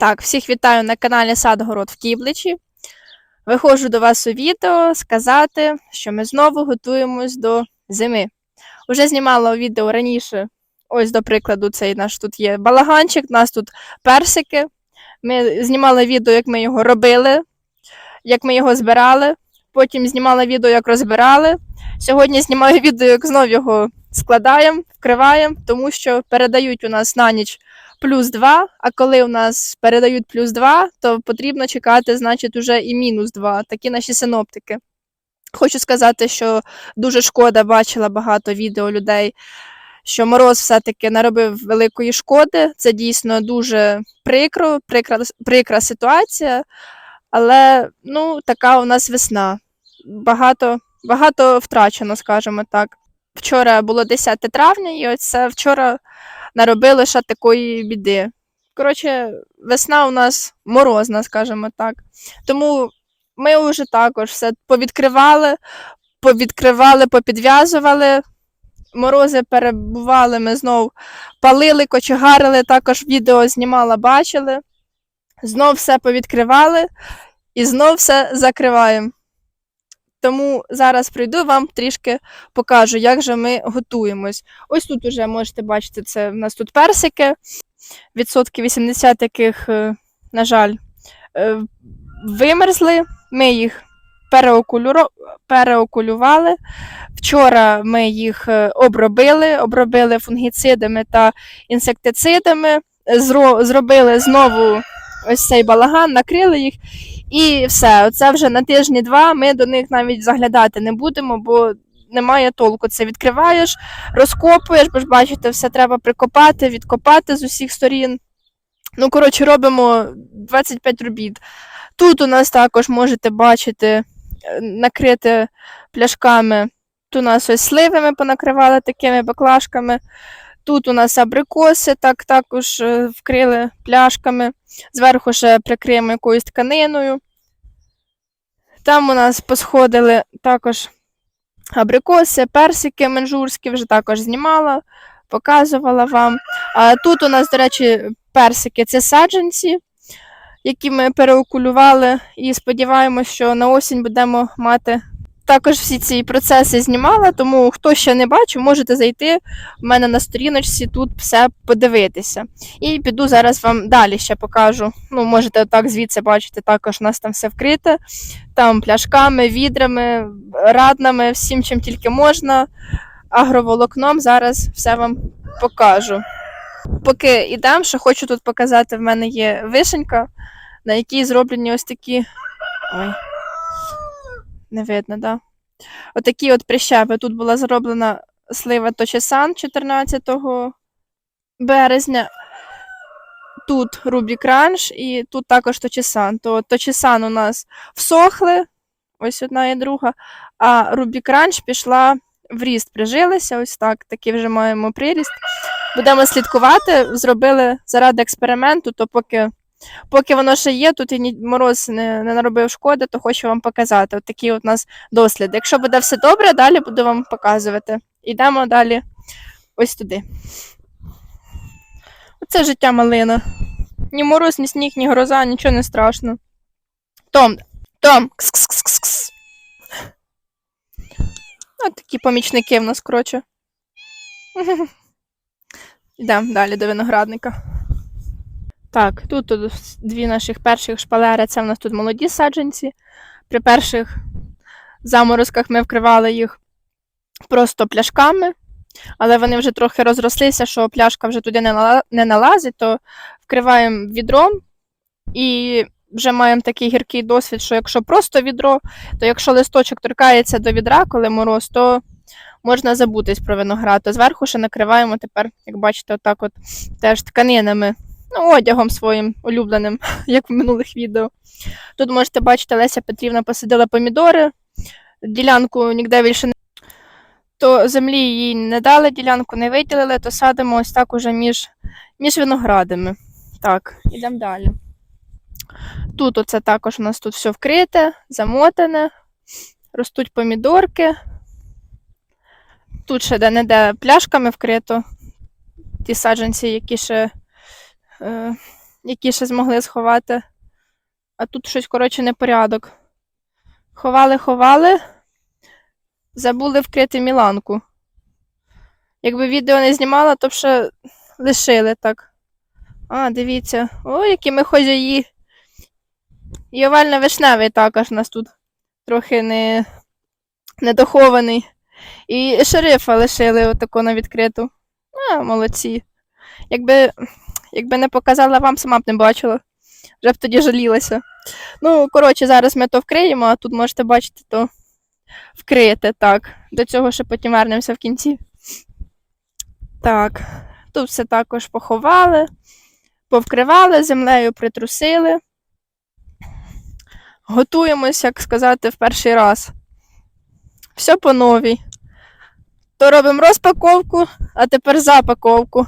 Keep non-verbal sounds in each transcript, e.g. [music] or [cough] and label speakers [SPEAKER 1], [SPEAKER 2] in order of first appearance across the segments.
[SPEAKER 1] Так, всіх вітаю на каналі Садгород в Кібличі. Виходжу до вас у відео сказати, що ми знову готуємось до зими. Уже знімала відео раніше. Ось, до прикладу, цей наш тут є балаганчик, у нас тут персики. Ми знімали відео, як ми його робили, як ми його збирали. Потім знімала відео, як розбирали. Сьогодні знімаю відео, як знов його складаємо, вкриваємо, тому що передають у нас на ніч плюс 2, а коли у нас передають плюс 2, то потрібно чекати, значить, уже і мінус 2. Такі наші синоптики. Хочу сказати, що дуже шкода бачила багато відео людей, що мороз все-таки наробив великої шкоди. Це дійсно дуже прикро, прикра, прикра ситуація, але ну, така у нас весна. Багато, багато втрачено, скажімо так. Вчора було 10 травня, і оце вчора наробили ще такої біди. Коротше, весна у нас морозна, скажімо так. Тому ми вже також все повідкривали, повідкривали, попідв'язували. Морози перебували, ми знов палили, кочегарили, також відео знімала, бачили. Знов все повідкривали і знов все закриваємо. Тому зараз прийду вам трішки покажу, як же ми готуємось. Ось тут уже можете бачити, це в нас тут персики, відсотки 80 яких, е, на жаль, е, вимерзли. Ми їх переокулювали. Вчора ми їх е, обробили, обробили фунгіцидами та інсектицидами, зробили знову ось цей балаган, накрили їх. І все, оце вже на тижні-два ми до них навіть заглядати не будемо, бо немає толку. Це відкриваєш, розкопуєш, бо ж бачите, все треба прикопати, відкопати з усіх сторін. Ну, коротше, робимо 25 робіт. Тут у нас також можете бачити, е, накрити пляшками. Тут у нас ось сливи ми понакривали такими баклажками. Тут у нас абрикоси, так також е, вкрили пляшками. Зверху ще прикриємо якоюсь тканиною. Там у нас посходили також абрикоси, персики менжурські, вже також знімала, показувала вам. А тут у нас, до речі, персики це саджанці, які ми переокулювали, і сподіваємося, що на осінь будемо мати. Також всі ці процеси знімала, тому хто ще не бачив, можете зайти в мене на сторіночці тут все подивитися. І піду зараз вам далі ще покажу. Ну, можете отак звідси бачити, також у нас там все вкрите. Там пляшками, відрами, раднами, всім, чим тільки можна. Агроволокном зараз все вам покажу. Поки йдемо, що хочу тут показати, в мене є вишенька, на якій зроблені ось такі. Ой. Не видно, так? Да? Отакі от прищепи. Тут була зроблена слива Точесан 14 березня. Тут Рубік Ранж і тут також Точесан. То Точесан у нас всохли, ось одна і друга, а Рубік Ранж пішла в ріст, прижилися, ось так, такий вже маємо приріст. Будемо слідкувати, зробили заради експерименту, то поки Поки воно ще є, тут і мороз не, не наробив шкоди, то хочу вам показати. От такі от у нас досліди. Якщо буде все добре, далі буду вам показувати. Йдемо далі ось туди. Оце життя малина. Ні мороз, ні сніг, ні гроза, нічого не страшно. Том, Том, кс-кс-кс-кс. От такі помічники в нас, коротше. [laughs] Йдемо далі до виноградника. Так, тут, дві наших перших шпалери, це в нас тут молоді саджанці. При перших заморозках ми вкривали їх просто пляшками, але вони вже трохи розрослися, що пляшка вже туди не налазить, то вкриваємо відром і вже маємо такий гіркий досвід, що якщо просто відро, то якщо листочок торкається до відра, коли мороз, то можна забутись про виноград. То зверху ще накриваємо тепер, як бачите, отак от теж тканинами ну, одягом своїм улюбленим, [laughs] як в минулих відео. Тут можете бачити, Леся Петрівна посадила помідори, ділянку ніде більше не. То землі їй не дали, ділянку не виділили, то садимо ось так уже між, між виноградами. Так, ідемо далі. Тут оце також у нас тут все вкрите, замотане, ростуть помідорки. Тут ще де-не-де пляшками вкрито. Ті саджанці, які ще які ще змогли сховати. А тут щось, коротше, непорядок. Ховали, ховали, забули вкрити міланку. Якби відео не знімала, то б ще лишили так. А, дивіться. О, які ми хозяї. І овально-вишневий також у нас тут трохи не, недохований. І шерифа лишили отако на відкриту. А, молодці. Якби, якби не показала вам, сама б не бачила. Вже б тоді жалілася. Ну, коротше, зараз ми то вкриємо, а тут можете бачити, то вкрите, так. До цього ще потім вернемося в кінці. Так, тут все також поховали, повкривали, землею притрусили. Готуємось, як сказати, в перший раз. Все по новій. То робимо розпаковку, а тепер запаковку.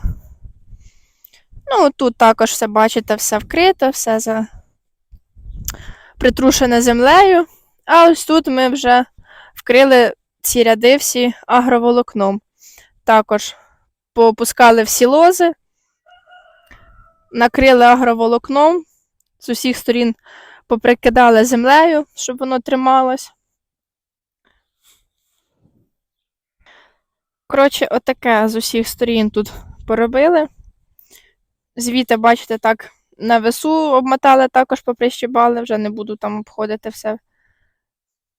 [SPEAKER 1] Ну, тут також все бачите, все вкрито, все за... притрушене землею. А ось тут ми вже вкрили ці ряди всі агроволокном. Також попускали всі лози, накрили агроволокном, з усіх сторін поприкидали землею, щоб воно трималось. Коротше, отаке з усіх сторін тут поробили. Звідти, бачите, так на весу обмотали, також поприщибали, вже не буду там обходити все.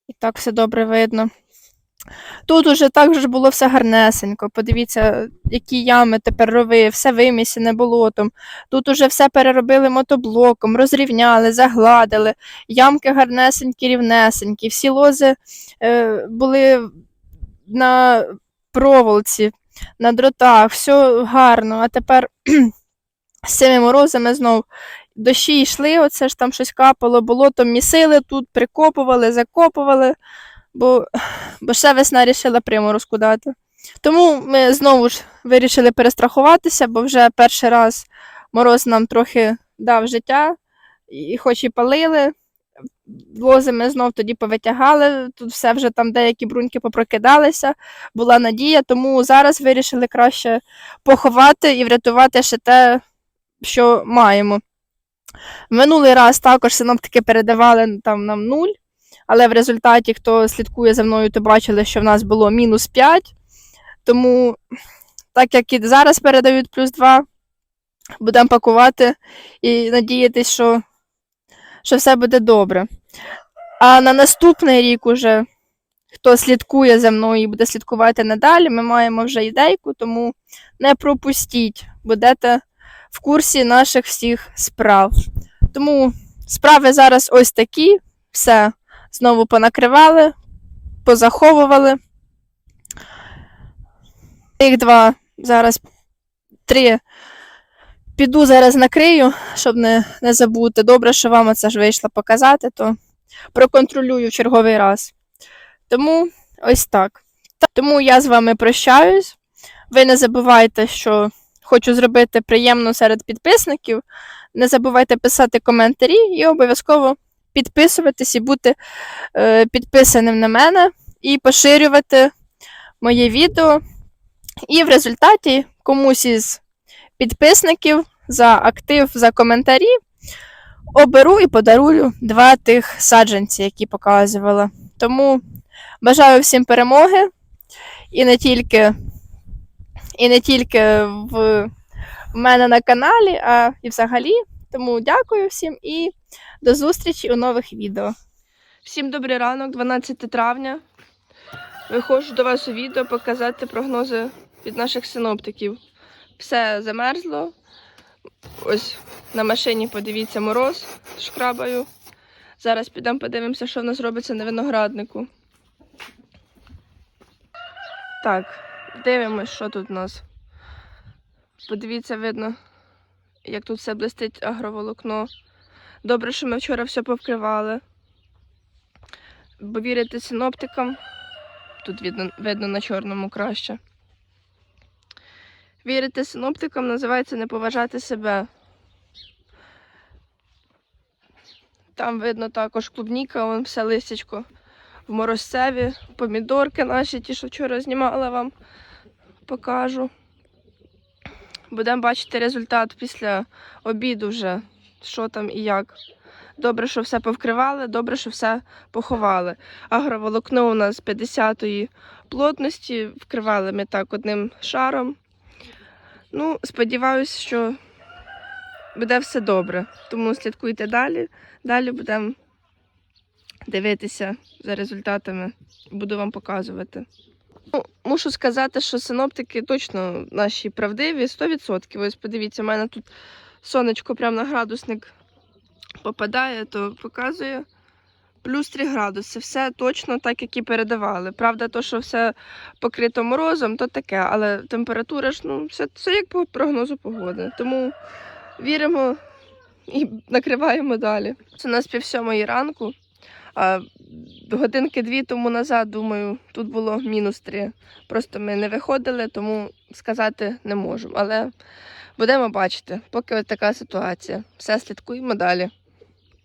[SPEAKER 1] І так все добре видно. Тут уже також було все гарнесенько. Подивіться, які ями тепер рови, все вимісіне болотом. Тут уже все переробили мотоблоком, розрівняли, загладили, ямки гарнесенькі, рівнесенькі, всі лози е, були на проволоці, на дротах, все гарно. А тепер з цими морозами знов дощі йшли, оце ж там щось капало, болотом місили тут, прикопували, закопували, бо, бо ще весна рішила приморозку дати. Тому ми знову ж вирішили перестрахуватися, бо вже перший раз мороз нам трохи дав життя, і хоч і палили, лози ми знов тоді повитягали, тут все вже там деякі бруньки попрокидалися, була надія, тому зараз вирішили краще поховати і врятувати ще те, що маємо. Минулий раз також синоптики передавали там нам 0, але в результаті, хто слідкує за мною, то бачили, що в нас було мінус 5. Тому, так як і зараз передають плюс 2, будемо пакувати і надіятися, що, що все буде добре. А на наступний рік уже, хто слідкує за мною і буде слідкувати надалі, ми маємо вже ідейку, тому не пропустіть, будете в курсі наших всіх справ. Тому справи зараз ось такі. Все знову понакривали, позаховували. Їх два, зараз три. Піду зараз накрию, щоб не, не забути. Добре, що вам це ж вийшло показати, то проконтролюю в черговий раз. Тому ось так. Тому я з вами прощаюсь. Ви не забувайте, що хочу зробити приємно серед підписників. Не забувайте писати коментарі і обов'язково підписуватись і бути е, підписаним на мене і поширювати моє відео. І в результаті комусь із підписників за актив, за коментарі оберу і подарую два тих саджанці, які показувала. Тому бажаю всім перемоги і не тільки, і не тільки в, мене на каналі, а і взагалі. Тому дякую всім і до зустрічі у нових відео. Всім добрий ранок, 12 травня. Виходжу до вас у відео показати прогнози від наших синоптиків. Все замерзло. Ось на машині подивіться мороз шкрабаю. Зараз підемо подивимося, що в нас робиться на винограднику. Так, дивимось, що тут у нас. Подивіться, видно, як тут все блистить агроволокно. Добре, що ми вчора все повкривали. Бо вірити синоптикам, тут видно, видно на чорному краще. Вірити синоптикам називається не поважати себе. Там видно також клубніка, вон все листячко в морозцеві, помідорки наші, ті, що вчора знімала вам, покажу. Будемо бачити результат після обіду вже, що там і як. Добре, що все повкривали, добре, що все поховали. Агроволокно у нас 50-ї плотності, вкривали ми так одним шаром. Ну, сподіваюся, що буде все добре. Тому слідкуйте далі. Далі будемо дивитися за результатами. Буду вам показувати. Ну, мушу сказати, що синоптики точно наші правдиві, 100%. Ось подивіться, у мене тут сонечко прямо на градусник попадає, то показує плюс 3 градуси. Все точно так, як і передавали. Правда, то, що все покрито морозом, то таке, але температура ж ну, все, все як по прогнозу погоди. Тому віримо і накриваємо далі. Це у нас пів сьомої ранку. А годинки дві тому назад, думаю, тут було мінус три. Просто ми не виходили, тому сказати не можу. Але будемо бачити, поки ось така ситуація. Все слідкуємо далі.